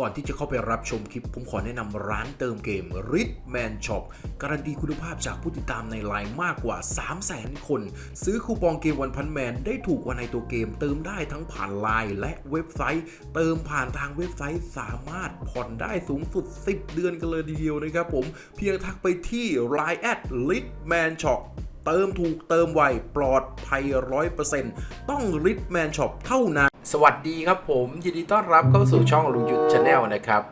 ก่อนที่จะเข้าไปรับชมคลิป ผมขอแนะนำร้านเติมเกม r i t Man Shop การันตีคุณภาพจากผู้ติดตามในไลน์มากกว่า 300,000 คน ซื้อคูปองเกมวันพันแมนได้ถูกกว่าในตัวเกม เติมได้ทั้งผ่านไลน์และเว็บไซต์ เติมผ่านทางเว็บไซต์สามารถผ่อนได้สูงสุด 10 เดือนกันเลยทีเดียวนะครับผมเพียงทักไปที่ Line แอด r i t Man Shop เติมถูกเติมไวปลอดภัย100%ต้อง r i t Man Shop เท่านั้น สวัสดีครับผมยินดีต้อนรับเข้าสู่ช่องลุงยุทธชาแนลนะครับ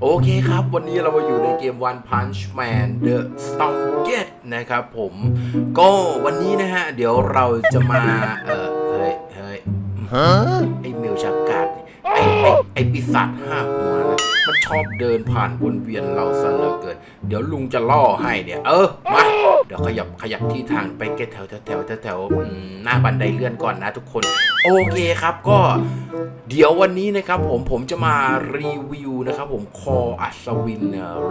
โอเคครับ วันนี้เรามาอยู่ในเกม One Punch Man The Strongest นะครับผมก็วันนี้นะฮะ เดี๋ยวเราจะมา เออเฮ้ยเฮ้ยฮะไอเมลชากาดไอไอไอปีศาจห้าหัวนะมันชอบเดินผ่านวนเวียนเราซะเหลือเกิน เดี๋ยวลุงจะล่อให้เนี่ย เออ มา เดี๋ยวขยับขยับที่ทางไปแค่แถวแถวแถวแถวหน้าบันไดเลื่อนก่อนนะทุกคน โอเคครับก็เดี๋ยววันนี้นะครับผมผมจะมารีวิวนะครับผมคออัศวิน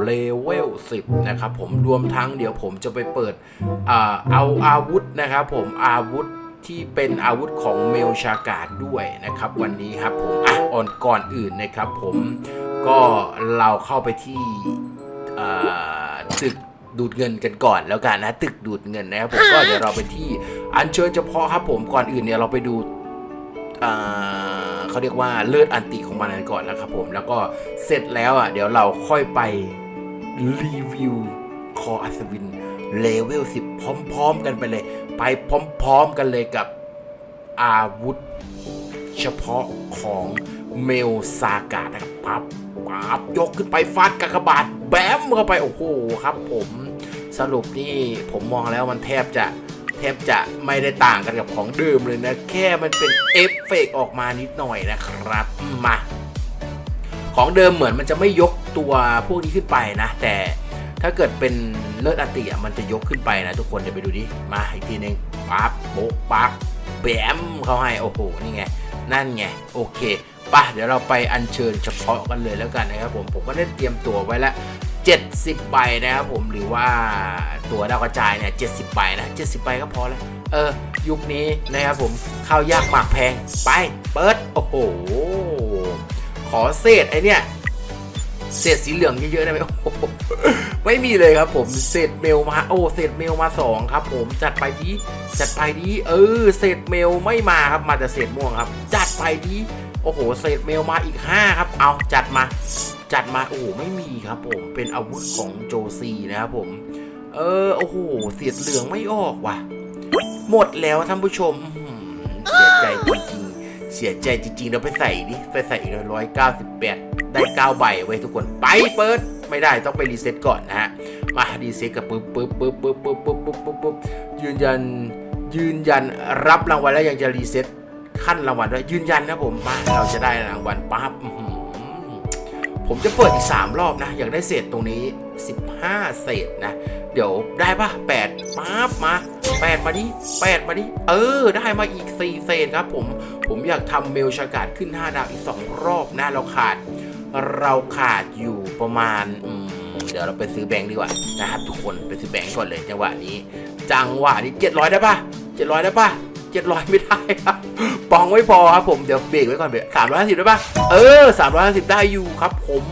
เลเวล10นะครับผมรวมทั้งเดี๋ยวผมจะไปเปิดเอาอาวุธนะครับผมอาวุธที่เป็นอาวุธของเมลชากาดด้วยนะครับ วันนี้ครับผมอะอ่อนก่อนอื่นนะครับผมก็เราเข้าไปที่ตึก ดูดเงินกันก่อนแล้วกันนะตึกดูดเงินนะครับผมก็เดี๋ยวเราไปที่อันเชิญเฉพาะครับผมก่อนอื่นเนี่ยเราไปดูอ่าเขาเรียกว่าเลือดอันติของมันกันก่อนนะครับผมแล้วก็เสร็จแล้วอะเดี๋ยวเราค่อยไปรีวิวคออัศวินเลเวล10พร้อม ๆ กันไปเลย ไปพร้อม ๆ กันเลยกับอาวุธเฉพาะของเมลซากานะครับปั๊บปั๊บยกขึ้นไปฟาดกากบาทแบมเข้าไป โอ้โหครับผม สรุปนี่ผมมองแล้วมันแทบจะแทบจะไม่ได้ต่างกันกับของเดิมเลยนะ แค่มันเป็นเอฟเฟกต์ออกมานิดหน่อยนะครับมาของเดิมเหมือนมันจะไม่ยกตัวพวกนี้ขึ้นไปนะ แต่ถ้าเกิดเป็นเลิศอันติอะมันจะยกขึ้นไปนะทุกคนเดี๋ยวไปดูดิมาอีกทีหนึ่งปั๊บโป๊กปักแบมเขาให้โอ้โหนี่ไง นั่นไง โอเคปะเดี๋ยวเราไปอัญเชิญเฉพาะกันเลยแล้วกันนะครับผมผมก็ได้เตรียมตัวไว้แล้ว 70ใบนะครับผมหรือว่าตัวดาวกระจายเนี่ย70ใบนะ70ใบก็พอแล้วเออ ยุคนี้นะครับผมข้าวยากหมากแพงไปเปิดโอ้โหขอเศษไอเนี่ยเศษสีเหลืองเยอะๆได้ไหมโอ้โหไม่มีเลยครับผมเศษเมลมาโอ้เศษเมลมาสองครับ ผมจัดไปดีจัดไปดีเออเศษเมลไม่มาครับมาแต่เศษม่วงครับ จัดไปดีโอ้โหเศษเมลมาอีก5ครับ เอาจัดมา จัดมาโอ้โหไม่มีครับผมเป็นอาวุธของโจซีนะครับผม เออโอ้โหเสียดเหลืองไม่ออกว่ะ หมดแล้วท่านผู้ชมเสียใจจริงๆเสียใจจริงๆเราไปใส่ดิไปใส่อีกร้อยเก้าสิบแปดได้เก้าใบไว้ทุกคนไปเปิดไม่ได้ต้องไปรีเซ็ตก่อนนะฮะมารีเซ็ตกับปึ๊บปึ๊บปึ๊บปึ๊บปึ๊บปึ๊บปึ๊บปึ๊บปึ๊บยืนยันยืนยันรับรางวัลแล้วยังจะรีเซ็ตขั้นรางวัลด้วยยืนยันนะผมมาเราจะได้รางวัลปั๊บอื ผมจะเปิดอีก 3 รอบนะ อยากได้เศษตรงนี้ 15 เศษนะ เดี๋ยวได้ปะ8ปั๊บมา 8 มาดิ8มาดิเออ ได้มาอีก 4 เศษครับผม ผมอยากทำเมลชากาดขึ้น 5 ดาวอีก 2 รอบนะเราขาด เราขาดอยู่ประมาณมเดี๋ยวเราไปซื้อแบงค์ดีกว่านะครับทุกคนไปซื้อแบงค์ก่อนเลยจังหวะนี้ จังหวะนี้ 700 ได้ปะ700 ได้ปะ 700 ไม่ได้ครับปองไม่พอครับผมเดี๋ยวเบรกไว้ก่อนเบรก350 ได้ปะเออ 350 ได้อยู่ครับผม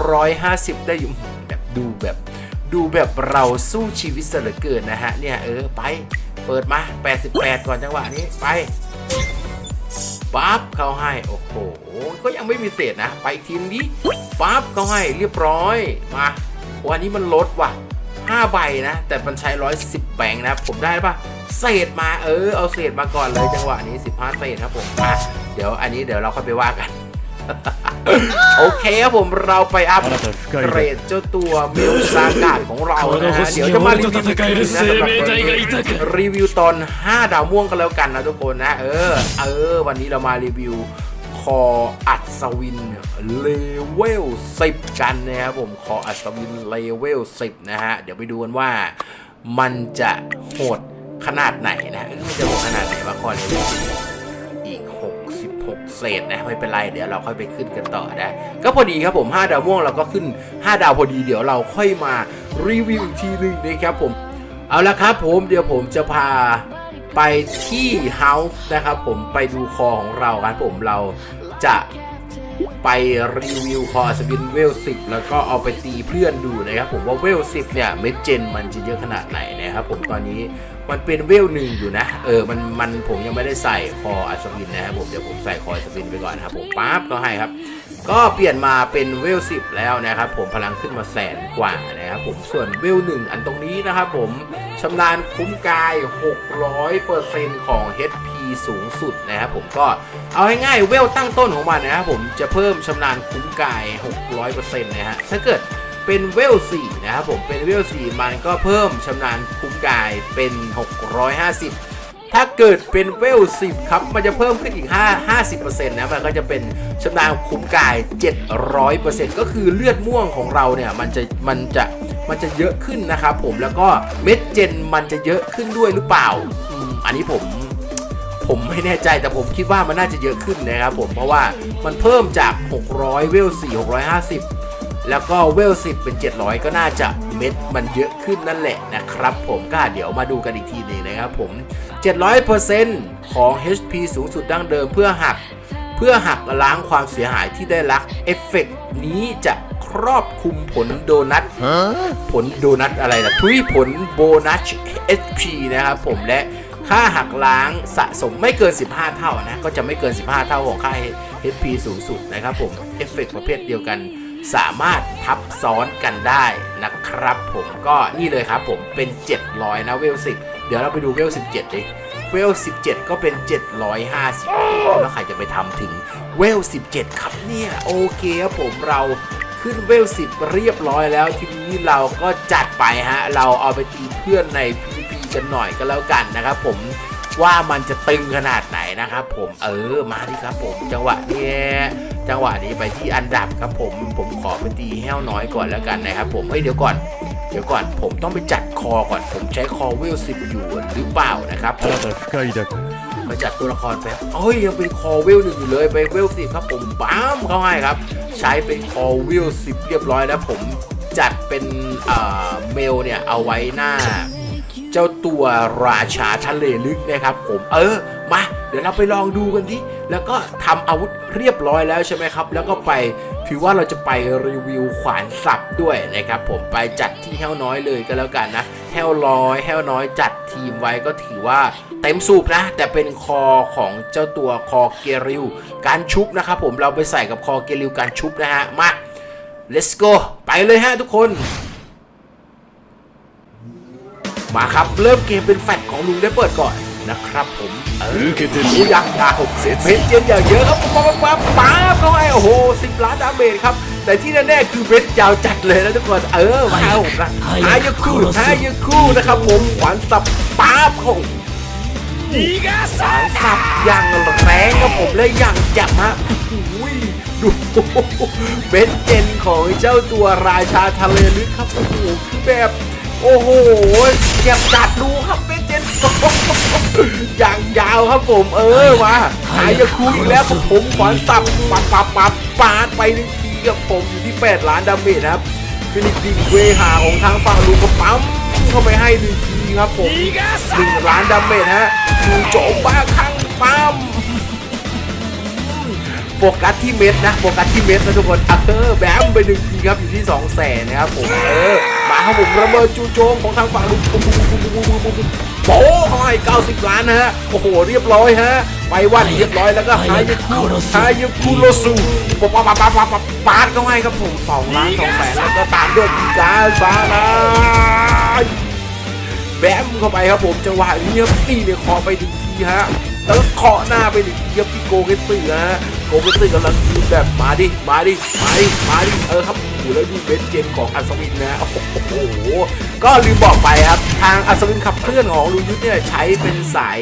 350 ได้อยู่แบบดูแบบ ดูแบบเราสู้ชีวิตเสยเหลือเกินนะฮะ เนี่ยเออไปเปิดมา 88 ก่อนจังหวะนี้ไปปั๊บเข้าให้ โอ้โห ก็ยังไม่มีเศษนะ ไปอีกทีนี้ปั๊บเข้าให้เรียบร้อยมาวันนี้มันลดว่ะ 5ใบนะ แต่มันใช้ 110 แบงนะครับผมได้ปะเศษมาเออเอาเศษมาก่อนเลยจังหวะนี้ 15เศษครับผมอะเดี๋ยวอันนี้เดี๋ยวเราค่อยไปว่ากัน โอเคครับผมเราไปอัพเกรดเจ้าตัวมิลซากาของเรานะฮะเดี๋ยวจะมารีวิวนะสำหรับรีวิวตอน 5 ดาวม่วงกันแล้วกันนะทุกคนนะ เออ เออ วันนี้เรามารีวิว คออัศวินเลเวล10 กันนะครับผมคออัศวินเลเวล10 นะฮะ เดี๋ยวไปดูกันว่ามันจะโหดขนาดไหนนะมันจะโหดขนาดไหนวะคอเลเวล10อีก 66 เศษนะไม่เป็นไรเดี๋ยวเราค่อยไปขึ้นกันต่อนะ ก็พอดีครับผม 5 ดาวม่วงเราก็ขึ้น 5 ดาวพอดีเดี๋ยวเราค่อยมารีวิวอีกทีหนึงนะครับผม เอาละครับผมเดี๋ยวผมจะพา ไปที่เฮาส์นะครับผมไปดูคอของเราครับผมเราจะไปรีวิวคอสวินเวล10แล้วก็เอาไปตีเพื่อนดูนะครับผมว่าเวล10เนี่ยเม็ดเจนมันจะเยอะขนาดไหนนะครับผมตอนนี้มันเป็นเวลหนึ่งอยู่นะ เออมันมันผมยังไม่ได้ใส่คออัศวินนะครับผมเดี๋ยวผมใส่คออัศวินไปก่อนนะครับผมปั๊บก็ให้ครับ ก็เปลี่ยนมาเป็นเวล10แล้วนะครับผมพลังขึ้นมาแสนกว่านะครับผมส่วนเวล1อันตรงนี้นะครับผม ชำนาญคุ้มกาย 600%ของ HP สูงสุดนะครับผมก็เอาง่ายๆเวลตั้งต้นของมันนะครับผมจะเพิ่มชำนาญคุ้มกาย 600%นะฮะถ้าเกิดเป็นเวล4นะครับผมเป็นเวล4มันก็เพิ่มชำนาญคุ้มกายเป็น 650 ถ้าเกิดเป็นเวล10 ครับ มันจะเพิ่มขึ้นอีก 5 50%นะมันก็จะเป็นชำนาญคุ้มกาย 700%ก็คือเลือดม่วงของเราเนี่ย มันจะมันจะมันจะเยอะขึ้นนะครับผมแล้วก็เม็ดเจนมันจะเยอะขึ้นด้วยหรือเปล่าออันนี้ผมผมไม่แน่ใจแต่ผมคิดว่ามันน่าจะเยอะขึ้นนะครับผมเพราะว่ามันเพิ่มจาก 600 เวล 4 650 แล้วก็เวล 10 เป็น 700 ก็น่าจะเม็ดมันเยอะขึ้นนั่นแหละนะครับผมก็เดี๋ยวมาดูกันอีกทีหนึงนะครับผม 700%ของ HP สูงสุดดั้งเดิมเพื่อหัก เพื่อหักล้างความเสียหายที่ได้รับเอฟเฟกต์นี้จะครอบคลุมผลโดนัทผลโดนัทอะไรนะทุยผลโบนัส HP นะครับผมและค่าหักล้างสะสมไม่เกิน 15 เท่านะ ก็จะไม่เกิน 15 เท่าของค่า HP สูงสุดนะครับผม เอฟเฟกต์ประเภทเดียวกัน สามารถทับซ้อนกันได้นะครับ ผมก็นี่เลยครับผมเป็น 700 นะเวล10เดี๋ยวเราไปดูเวล17ดิเวล17ก็เป็น 750แล้วใครจะไปทำถึงเวล17ครับเนี่ยโอเคครับผมเราขึ้นเวล10เรียบร้อยแล้วทีนี้เราก็จัดไปฮะ เราเอาไปตีเพื่อนใน PVP กันหน่อยก็แล้วกันนะครับผมว่ามันจะตึงขนาดไหนนะครับผมเออมาดิครับผมจังหวะเนี้ย จังหวะนี้ไปที่อันดับครับผมผมขอไปตีแห้วน้อยก่อนแล้วกันนะครับ ผมเฮ้ยเดี๋ยวก่อนเดี๋ยวก่อนผมต้องไปจัดคอก่อน ผมใช้คอเวลสิบอยู่หรือเปล่านะครับมาจัดตัวละครแป๊บเอ้ยยังเป็นคอเวลหนึ่งอยู่เลยไปเวลสิบครับผมปั๊มเข้าให้ครับ ใช้เป็นคอเวลสิบเรียบร้อยแล้วผมจัดเป็นเอ่อเมลเนี่ยเอาไว้หน้า เจ้าตัวราชาทะเลลึกนะครับ ผมเออมา เดี๋ยวเราไปลองดูกันดิแล้วก็ทำอาวุธเรียบร้อยแล้วใช่ไหมครับ แล้วก็ไปถือว่าเราจะไปรีวิวขวานสับด้วยนะครับผมไปจัดที่แห้วน้อยเลยก็แล้วกันนะแห้วร้อยแห้วน้อยจัดทีมไว้ก็ถือว่าเต็มสูบนะ แต่เป็นคอของเจ้าตัวคอเกริวการชุบนะครับผมเราไปใส่กับคอเกริวการชุบนะฮะมา let's go ไปเลยฮะทุกคนมาครับ เริ่มเกมเป็นแฟลตของลุงได้เปิดก่อน นะครับผมเออผู้ยางยาหกเพนเจนอย่างเยอะครับปั๊บปั๊บปั๊บปั๊บเขาไปโอ้โหสิบล้านดาเมจครับ แต่ที่แน่ๆคือเพชรยาวจัดเลยนะทุกคน เออมาเอาละหายคู่หายคู่นะครับผมขวานสับปั๊บโอ้สารสับอย่างแรงครับผมและอย่างจับฮะอุ้ยดูเบนเจนของเจ้าตัวราชาทะเลลึกครับโอ้โหคือแบบ โอ้โหเจ็บจัดดูครับเบน อย่างยาวครับผม เออมาหายาคูอีกแล้วครับผมขวานสับปับปับปับปาดไปหนึ่งทีกับผมอยู่ที่ 8 ล้านดาเมจนะครับฟิลิปปินเวหาของทางฝั่งลูกก็ปั๊มเข้าไปให้หนึ่งทีครับผมหนึ่งล้านดาเมจฮะดูโจมบ้าครั้งปั๊มโฟกัสที่เม็ดนะโฟกัสที่เม็ดนะทุกคนเออแบมไปหนึ่งทีครับอยู่ที่2องแสนนะครับผมเออมาครับผมระเบิดจูโจมของทางฝั่งลุง โอ้ย90 ล้านนะฮะ โอ้โห เรียบร้อยฮะ ไปวัดเรียบร้อยแล้วก็ฮายุคุฮายุคุโรซูปปปปปปปาดเข้าให้ครับผมสองล้านสองแสนแล้วก็ตามด้วยกาซาลาแบมเข้าไปครับผมจังหวะนี้ครับตีเลยคอไปถึงทีฮะ แล้วเคาะหน้าไปหนึ่งทีครับที่โกเกตสึฮะโกเกตสึกำลังยืนแบบมาดิมาดิมาดิมาดิเออครับโอ้โหแล้วดูเบนเจนของอัศวินนะโอ้โหก็ลืมบอกไปครับทางอัศวินขับเคลื่อนของลุงยุทธเนี่ยใช้เป็นสาย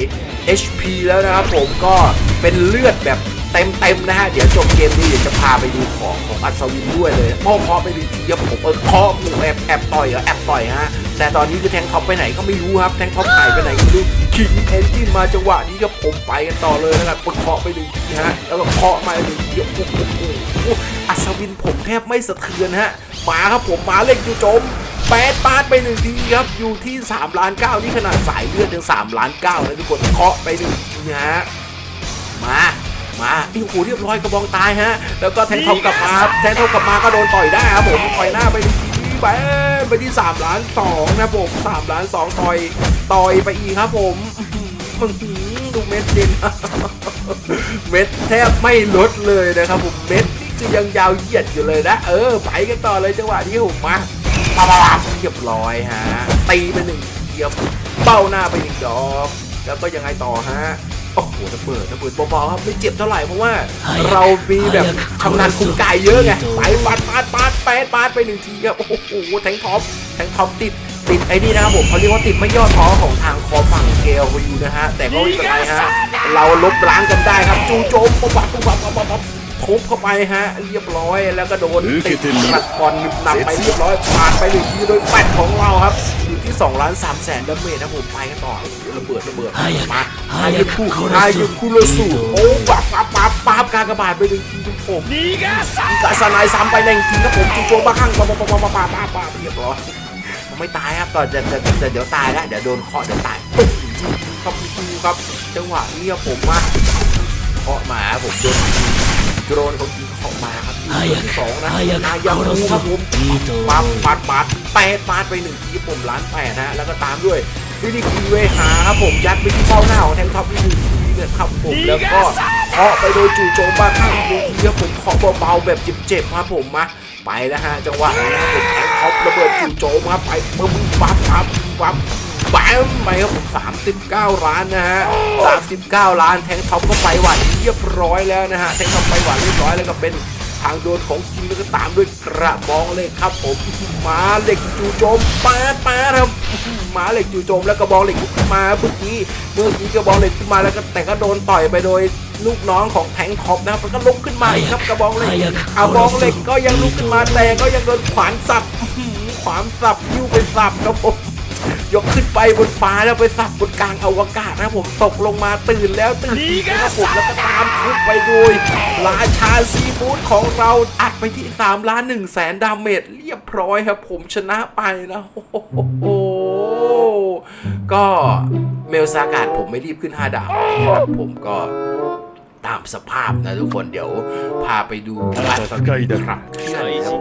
HP แล้วนะครับผมก็เป็นเลือดแบบ เต็มเต็มๆนะฮะ เดี๋ยวจบเกมนี้เดี๋ยวจะพาไปดูของของอัศวินด้วยเลยพ่อเคาะไปหนึ่งทีครับผมเออเคาะมูแอบแอบต่อยเหรอแอบต่อยฮะ แต่ตอนนี้คือแทงท็อปไปไหนก็ไม่รู้ครับ แทงท็อปหายไปไหนก็ไม่รู้ขิงเอนจินมาจังหวะนี้ก็ผมไปกันต่อเลยนะครับกดเคาะไปหนึ่งทีฮะ แล้วก็เคาะมาหนึ่งทีโอ้โหอัศวินผมแทบไม่สะเทือนฮะมาครับผมมาเล่นจู่จมแปดปาดไปหนึ่งทีครับ อยู่ที่3ล้านเก้านี่ขนาดสายเลือดยัง3ล้านเก้านะทุกคนเคาะไปหนึ่งทีฮะมา มาโอ้โหเรียบร้อยกระบองตายฮะ แล้วก็แทงทอมกลับมาแทงทอมกลับมาก็โดนต่อยได้ครับผมต่อยหน้าไปทีแบนไปที่3ล้าน2นะครับผม3ล้าน2ต่อยต่อยไปอีกครับผมอื้อหือดูเม็ดด่นเม็ดแทบไม่ลดเลยนะครับผมเม็ดนี่คือยังยาวเหยียดอยู่เลยนะ เออไปกันต่อเลยจังหวะนี้ผมมาปาปาเรียบร้อยฮะตีไปหนึ่งเทียบเป้าหน้าไปหนึ่งดอก แล้วก็ยังไงต่อฮะ โอ้โหระเบิดระเบิดเบาๆครับไม่เจ็บเท่าไหร่เพราะว่า เรามีแบบชำนาญคุมกายเยอะไงไปปาดปาดปาดแปดปาดไปหนึ่งทีครับโอ้โหแทงท็อปแทงท็อปติดติดไอ้นี่นะครับผมเขาเรียกว่าติดไม่ย่อท้อของทางคอฝั่งเกลอยู่นะฮะแต่ก็ไม่เป็นไรฮะเราลบล้างกันได้ครับจูโจมปุ๊บปั๊บปุ๊บปั๊บปุ๊บปั๊บปุ๊บ ทุบเข้าไปฮะ เรียบร้อยแล้วก็โดนติดตัดบอลนำไปเรียบร้อยผ่านไปหนึ่งทีโดยแปดของเราครับอยู่ที่สองล้านสามแสนดาเมจนะผมไปกันต่อระเบิดระเบิดมาฮายุคู่ฮายุคู่โรสู่โอ้ปั๊บปั๊บปั๊บปั๊บการกระบาดไปหนึ่งทีทุกผมนี่กาซกาซานาซ้ำไปหนึ่งทีนะผมจูโจมาข้างปั๊บปั๊บปั๊บปั๊บปั๊บปั๊เรียบร้อยไม่ตายครับก่อนจะจะเดี๋ยวตายนะเดี๋ยวโดนเคาะเดี๋ยวตายปุ๊บครับครับจังหวะนี้ผมมาเคาะหมาผมโดน โดนของกิงของมาครับที่สองนะนายามูครับผมปั๊บปาดปาดแปดปาดไปหนึ่งทีผมล้านแปดนะแล้วก็ตามด้วยฟินิกีเวหาครับผมยัดไปที่เป้าหน้าของแทงท็อปที่หนึ่งทีนะครับผมแล้วก็เพาะไปโดยจู่โจมมาข้างดูครับผมเคาะเบาๆแบบเจ็บๆครับผมมาไปแล้วฮะจังหวะนี้ผมแทงท็อประเบิดจู่โจมครับไปปึ้มปั๊บปั๊บปั๊บ แบมไปครับผม39ล้านนะฮะ39ล้านแทงท็อปก็ไปหวานเรียบร้อยแล้วนะฮะแทงท็อปไปหวานเรียบร้อยแล้วก็เป็นทางโดนของจริงแล้วก็ตามด้วยกระบองเหล็กครับผมหมาเหล็กจู่โจมปาดปาดครับหมาเหล็กจู่โจมแล้วกระบองเหล็กขึ้นมาเมื่อกี้เมื่อกี้กระบองเหล็กขึ้นมาแล้วก็แต่ก็โดนต่อยไปโดยลูกน้องของแทงท็อปนะครับมันก็ลุกขึ้นมาอีกครับกระบองเหล็กกระบองเหล็กก็ยังลุกขึ้นมาแต่ก็ยังโดนขวานสับขวานสับยิ้วไปสับครับผม ยกขึ้นไปบนฟ้าแล้วไปสับบนกลางอวกาศนะครับผมตกลงมาตื่นแล้วตื่นอีกนะครับผมแล้วก็ตามทุบไปโดยราชาซีฟู้ดของเราอัดไปที่3ล้าน1แสนดาเมจเรียบร้อยครับ ผมชนะไปนะโอ้โหก็เมลซากาดผมไม่รีบขึ้น 5 ดาวนะครับผมก็ตามสภาพนะทุกคนเดี๋ยวพาไปดูอัศวินขับเคลื่อนนะครับ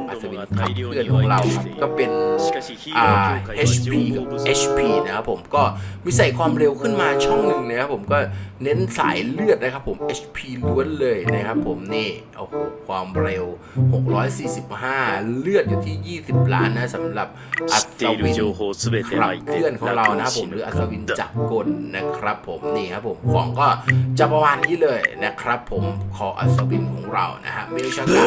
อัศวินขับเคลื่อนของเราครับก็เป็น HP HP นะครับผมก็มีใส่ความเร็วขึ้นมาช่องหนึ่งนะครับผมก็เน้นสายเลือดนะครับผม HP ล้วนเลยนะครับผมนี่โอ้โหความเร็ว 645 เลือดอยู่ที่ 20 ล้านนะสำหรับอัศวินขับเคลื่อนของเรานะครับผมหรืออัศวินจักรกลนะครับผมนี่ครับผมของก็จะประมาณนี้เลยนะครับผมคออัศวินของเรานะฮะมีชะตา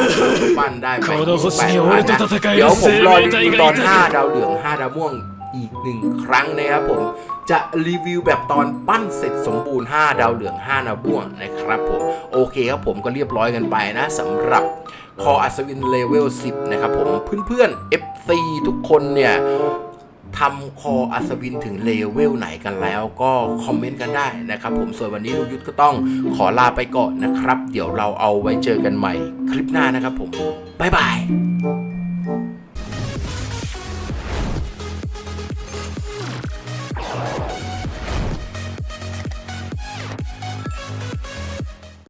ปั้นได้ไปแปดวันนะเดี๋ยวผมรอดูตอน5ดาวเหลือง5ดาวม่วงอีกหนึ่งครั้งนะครับผมจะรีวิวแบบตอนปั้นเสร็จสมบูรณ์ 5 ดาวเหลือง 5 ดาวม่วงนะครับผมโอเคครับผมก็เรียบร้อยกันไปนะสำหรับคออัศวินเลเวล 10 นะครับผมเพื่อนๆ FC ทุกคนเนี่ยทำคออัศวินถึงเลเวลไหนกันแล้วก็คอมเมนต์กันได้นะครับผมส่วนวันนี้ลุงยุทธก็ต้องขอลาไปก่อนนะครับ เดี๋ยวเราเอาไว้เจอกันใหม่คลิปหน้านะครับผมบ๊ายบาย